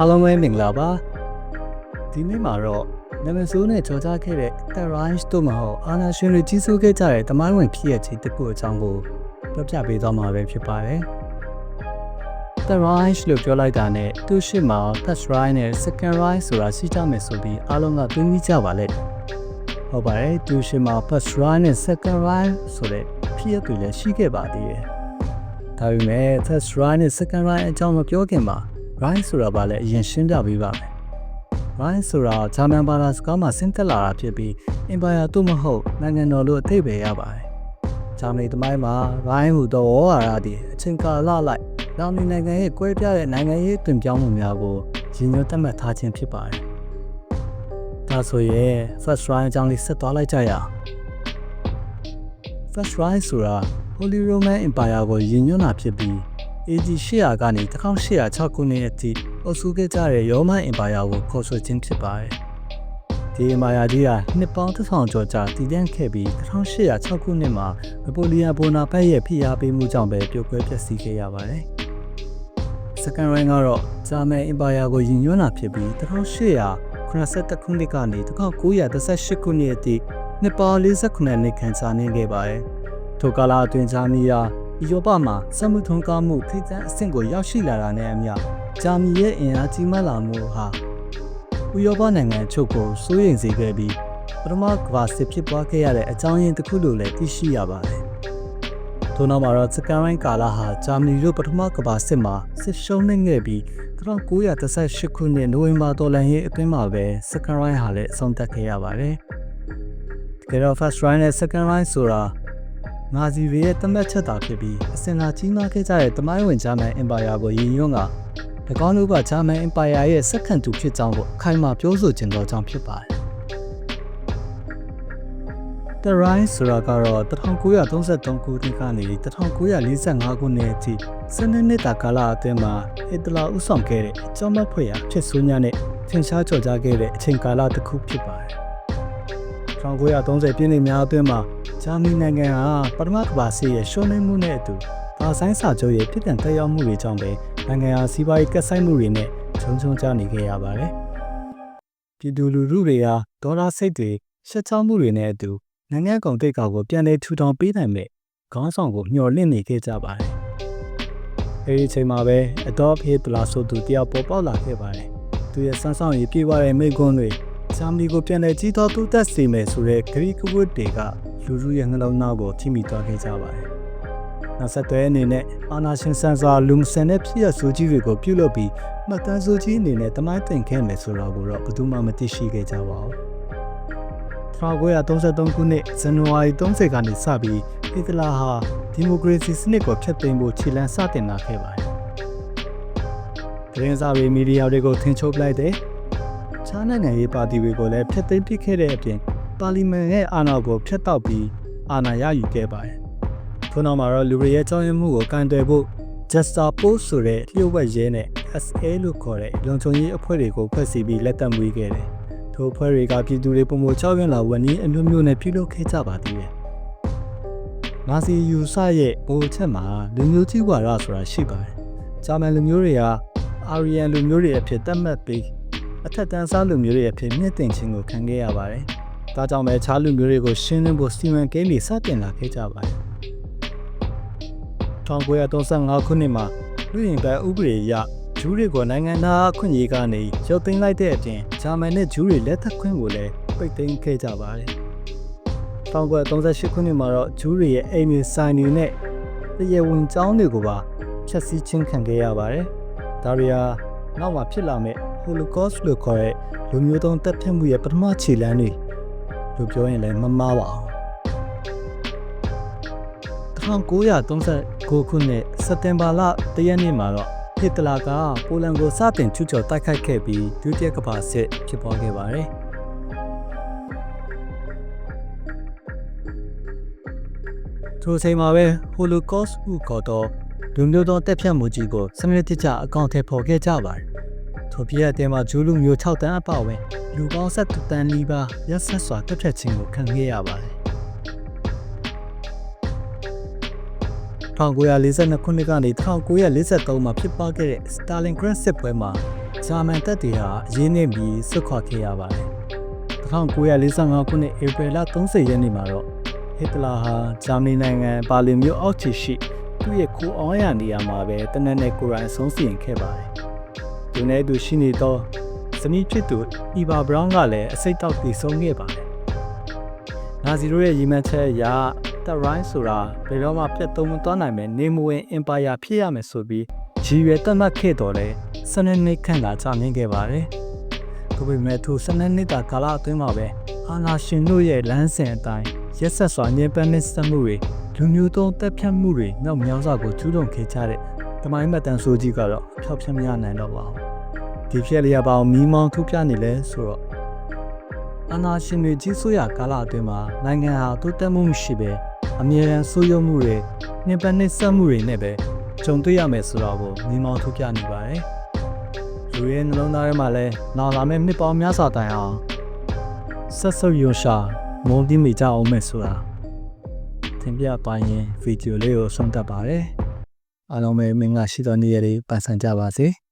အားလုံးပဲမင်္ဂလာပါဒီနေ့မှာတော့နာမည်ဆိုးနဲ့ကြော်ကြားခဲ့တဲ့ Terrorize တို့မှာဟောအာနာရှင်တွေကြီးစိုးခဲ့ကြတဲ့တမိုင်းဝင်ဖြစ်ရခြင်းတစ်ခုအကြောင်းကိုပြောပြပေးသွားမှာပဲဖြစ်ပါတယ် Terrorize လို့ပြောလိုက်တာနဲ့သူရှိမှာ First Rise နဲ့ Second Rise ဆိုတာရှိကြမယ်ဆိုပြီးအားလုံးကသိမိကြပါလေဟုတ်ပါတယ်သူရှိမှာ First Rise နဲ့ Second Rise ဆိုတဲ့ဖြစ်ရတွေလည်းရှိခဲ့ပါသေးတယ်ဒါပေမဲ့ First Rise နဲ့ Second Rise အကြောင်းမပြောခင်မှာ Rise ဆိုတာဘာလဲအရင်ရှင်းပြပေးပါမယ် Rise ဆိုတာဂျာမန်ဘာသာစကားမှာဆင်းသက်လာတာဖြစ်ပြီး Empire တို့မဟုတ်နိုင်ငံတော်လို့အထိပ္ပယ်ရပါတယ်ဂျာမနီသမိုင်းမှာ Rise ဟူသောဝါရသည်အချိန်ကာလလိုက်လောင်နီနိုင်ငံရဲ့ကွဲပြားတဲ့နိုင်ငံရေးတွင်ပြောင်းမှုများကိုရည်ညွှန်းသတ်မှတ်ထားခြင်းဖြစ်ပါတယ်ဒါဆိုရင် First Rise အကြောင်းလေးဆက်သွားလိုက်ကြရအောင် First Rise ဆိုတာ Holy Roman Empire ကိုရည်ညွှန်းတာဖြစ်ပြီး AD 800ကနေ1806ခုနှစ်အထိအုပ်စုခဲ့ကြတဲ့ရောမန်အင်ပါယာကိုခေါ်ဆိုခြင်းဖြစ်ပါတယ်။ဒီအင်ပါယာကြီးဟာနှစ်ပေါင်း1000ကျော်ကြာတည်တံ့ခဲ့ပြီး1806ခုနှစ်မှာနပိုလီယံဘိုနာပတ်ရဲ့ဖိအားပေးမှုကြောင့်ပဲပြိုကွဲပျက်စီးခဲ့ရပါတယ်။ Second Reign ကတော့ဂျာမန်အင်ပါယာကိုယဉ်ညွှန်းတာဖြစ်ပြီး1881ခုနှစ်ကနေ1938ခုနှစ်အထိနှစ်ပေါင်း48နှစ်ခန့်ကြာနေခဲ့ပါတယ်။ထိုကာလအတွင်းဂျာမနီယာ ဥရောပမှာစက်မှုထုံးကားမှုထိပ်တန်းအဆင့်ကိုရောက်ရှိလာတာနဲ့အမျှဂျာမနီရဲ့အင်အားကြီးမားလာမှုဟာဥရောပနိုင်ငံအချို့ကိုစိုးရိမ်စေခဲ့ပြီးပထမကမ္ဘာစစ်ဖြစ်ပွားခဲ့ရတဲ့အကြောင်းရင်းတစ်ခုလို့လည်းသိရှိရပါတယ်။ထို့နောက်မှာတော့စကန်ရိုင်းကာလာဟာဂျာမနီတို့ပထမကမ္ဘာစစ်မှာစစ်ရှုံးနေခဲ့ပြီး1938ခုနှစ်နိုဝင်ဘာတော်လှန်ရေးအတွင်းမှာပဲစကန်ရိုင်းဟာလည်းအဆုံးသတ်ခဲ့ရပါတယ်။တကယ်တော့ first round နဲ့ second round ဆိုတာ ငါစီတွေရဲ့တမတ်ချက်တာဖြစ်ပြီးအစင်လာကြီးမားခဲ့ကြတဲ့တမိုင်းဝင်ဂျာမန်အင်ပါယာကိုရည်ညွှန်းက၎င်းတို့ကဂျာမန်အင်ပါယာရဲ့စက္ကန့်တူဖြစ်ကြောင်းကိုအခိုင်အမာပြောဆိုခြင်းသောကြောင့်ဖြစ်ပါတယ်။ The Rise ဆိုတာကတော့1933ခုနှစ်ကနေ1945ခုနှစ်အထိစနေနှစ်တာကာလအတွင်းမှာဟစ်တလာဥဆောင်ခဲ့တဲ့အကြောင်းမဖွေရာဖြစ်ဆိုးများနဲ့ထင်ရှားကြော်ကြားခဲ့တဲ့အချိန်ကာလတစ်ခုဖြစ်ပါတယ်။ 1930ပြည့်နှစ်များအတွင်းမှာဂျာမနီနိုင်ငံဟာပထမကမ္ဘာစစ်ရဲ့ရှုံးနိမ့်မှုနဲ့အတူဘာဆိုင်စာချုပ်ရဲ့ပြည်ထန်တက်ရောက်မှုတွေကြောင့်ပဲနိုင်ငံဟာစီးပွားရေးကက်ဆိုင်မှုတွေနဲ့ချုံချုံကြနေခဲ့ရပါတယ်။ပြည်သူလူထုတွေဟာဒေါ်လာစိတ်တွေရှက်ချောင်းမှုတွေနဲ့အတူနိုင်ငံကုန်တိတ်ကောက်ကိုပြန်လည်ထူထောင်ပေးနိုင်မဲ့ခေါင်းဆောင်ကိုမျှော်လင့်နေခဲ့ကြပါတယ်။အဲဒီအချိန်မှာပဲအဒေါ့ဖ်ဟစ်တလာဆိုသူတယောက်ပေါ်ပေါက်လာခဲ့ပါတယ်။သူရဲ့စမ်းဆောင်ရည်ပြေးသွားတဲ့မိကွန်းတွေ ဂျာမနီကိုပြန်လည်ကြီးတော်တူးတက်စေမယ်ဆိုတဲ့ဂရိကဝတ်တွေကလူလူရဲ့နှလုံးသားကိုထိမိသွားခဲ့ကြပါတယ်။နောက်ဆက်တွဲအနေနဲ့အာနာရှင်ဆန်စွာလူမဆန်တဲ့ဖြစ်ရဆိုကြီးတွေကိုပြုလုပ်ပြီးမှတ်တမ်းဆိုကြီးအနေနဲ့တမိုင်းတင်ခဲ့မယ်ဆိုတော့ကိုတော့ဘယ်သူမှမသိရှိခဲ့ကြပါဘူး။1933ခုနှစ်ဇန်နဝါရီ30ကနေစပြီးဟစ်တလာဟာဒီမိုကရေစီစနစ်ကိုဖျက်သိမ်းဖို့ခြေလှမ်းစတင်လာခဲ့ပါတယ်။သတင်းစာတွေမီဒီယာတွေကိုထင်ချုပ်လိုက်တဲ့ ခြားနိုင်ငံရေးပါတီတွေကိုလည်းဖျက်သိမ်းပစ်ခဲ့တဲ့အပြင်ပါလီမန်ရဲ့အာဏာကိုဖျက်တောက်ပြီးအာဏာရယူခဲ့ပါတယ်။ထို့နောက်မှာတော့လူတွေရဲ့ကြောင်းရမှုကိုကန်တယ်ဖို့ Justa Post ဆိုတဲ့လျှို့ဝှက်ရဲနဲ့ SA လို့ခေါ်တဲ့လုံခြုံရေးအဖွဲ့တွေကိုဖွဲ့စည်းပြီးလက်ထပ်မွေးခဲ့တယ်။ထိုအဖွဲ့တွေကပြည်သူတွေပုံမချောက်ရွံ့လာဝန်ကြီးအမျိုးမျိုးနဲ့ပြုလုပ်ခဲ့ကြပါသေးတယ်။နာစီယူဆရဲ့ပိုချက်မှာလူမျိုးကြီးဝါဒဆိုတာရှိပါတယ်။ဂျာမန်လူမျိုးတွေကအာရီယန်လူမျိုးတွေအဖြစ်သတ်မှတ်ပြီး အထက်တန်းစားလူမျိုးတွေအဖြစ်မြင့်တင်ခြင်းကိုခံခဲ့ရပါတယ်။ဒါကြောင့်ပဲခြားလူမျိုးတွေကိုရှင်းလင်းဖို့စီမံကိန်းတွေစတင်လာခဲ့ကြပါတယ်။1935ခုနှစ်မှာလူရင်ပန်းဥပဒေအရဂျူးတွေကိုနိုင်ငံသားအခွင့်အရေးကနေရုပ်သိမ်းလိုက်တဲ့အပြင်ဂျာမန်နဲ့ဂျူးတွေလက်ထပ်ခွင့်ကိုလည်းပိတ်သိမ်းခဲ့ကြပါတယ်။1938ခုနှစ်မှာတော့ဂျူးတွေရဲ့အိမ်မြေဆိုင်တွေနဲ့တရားဝင်ကျောင်းတွေကိုပါဖျက်ဆီးခြင်းခံခဲ့ရပါတယ်။ဒါတွေဟာနောက်မှာဖြစ်လာမဲ့ Holocaust လို့ခေါ်တဲ့လူမျိုးတုံးတပ်ဖြတ်မှုရဲ့ပထမခြေလှမ်းတွေလို့ပြောရင်လည်းမမှားပါဘူး1939ခုနှစ်စက်တင်ဘာလတရက်နေ့မှာတော့ဟစ်တလာကပိုလန်ကိုစတင်ကျူးကျော်တိုက်ခိုက်ခဲ့ပြီးဒုတိယကမ္ဘာစစ်ဖြစ်ပွားခဲ့ပါတယ်ထိုအချိန်မှာပဲ Holocaust ဟုခေါ်သောလူမျိုးသောတက်ဖြတ်မှုကြီးကိုစနစ်တကျအကောင့်ထဲပေါ်ခဲ့ကြပါတယ်။ ထိုပြည့်တဲ့မှာဂျူးလူမျိုး6တန်းအပဝင်လူပေါင်း7တန်းနီးပါးရက်ဆက်စွာတက်ဖြတ်ခြင်းကိုခံခဲ့ရပါတယ်။1942ခုနှစ်ကနေ1943မှာဖြစ်ပွားခဲ့တဲ့ Stalingrad စစ်ပွဲမှာဂျာမန်တပ်တွေဟာအရင်းနှီးပြီးဆွတ်ခွာခဲ့ရပါတယ်1945ခုနှစ်ဧပြီလ30ရက်နေ့မှာတော့ဟစ်တလာဟာဂျာမနီနိုင်ငံပါလင်မြို့အောက်ခြေရှိသူ့ရဲ့ခိုးအောင်ရနေရာမှာပဲတနက်နဲ့ကိုရိုင်းဆုံးစီရင်ခဲ့ပါတယ် သူနဲ့သူရှိနေတော့ဇနီးဖြစ်သူအီဗာဘရောင်းကလည်းအစိတ်တောက်တည်ဆုံးခဲ့ပါတယ်နာဇီတို့ရဲ့ရည်မှန်းချက်အရတက်ရိုင်းဆိုတာဘယ်တော့မှပြတ်သုံးမသွားနိုင်မဲ့နေမဝင်အင်ပါယာဖြစ်ရမယ်ဆိုပြီးရည်ရွယ်တတ်မှတ်ခဲ့တော်လဲစနေနေ့ခန့်သာကြာမြင့်ခဲ့ပါတယ်။ဒါပေမဲ့သူစနေနေ့တာကာလအတွင်းမှာပဲအာနာရှင်တို့ရဲ့လမ်းစဉ်အတိုင်းရက်ဆက်စွာညှဉ်းပန်းနှိပ်စက်မှုတွေလူမျိုးတုံးတပ်ဖြတ်မှုတွေနောက်မြောက်စွာကိုကျူးလွန်ခဲ့ကြတဲ့ တမိုင်းမတန်ဆိုကြီးကတော့အဖျောက်ဖျက်မရနိုင်တော့ပါဘူး။ဒီဖြစ်လျက်ပေါင်းမီးမောင်းထုတ်ပြနေလဲဆိုတော့အာနာရှင်တွေကြီးစိုးရကာလအတွင်းမှာနိုင်ငံဟာတိုးတက်မှုမရှိပဲအမြဲတမ်းဆိုးရုံမှုတွေညှဉ်းပန်းနှိပ်စက်မှုတွေနဲ့ပဲကြုံတွေ့ရမယ်ဆိုတော့ကိုမီးမောင်းထုတ်ပြနေပါတယ်။လူရဲ့နှလုံးသားထဲမှာလည်းနောက်လာမယ့်နှစ်ပေါင်းများစွာတိုင်အောင်ဆက်ဆုပ်ရွှရှာမုန်းတိမိကြအောင်မယ်ဆိုတာသင်ပြပိုင်းရင်ဗီဒီယိုလေးကိုဆုံးသက်ပါတယ်။ အားလုံးပဲမင်္ဂလာရှိသောနေ့ရက်လေးပန်ဆင်ကြပါစေ။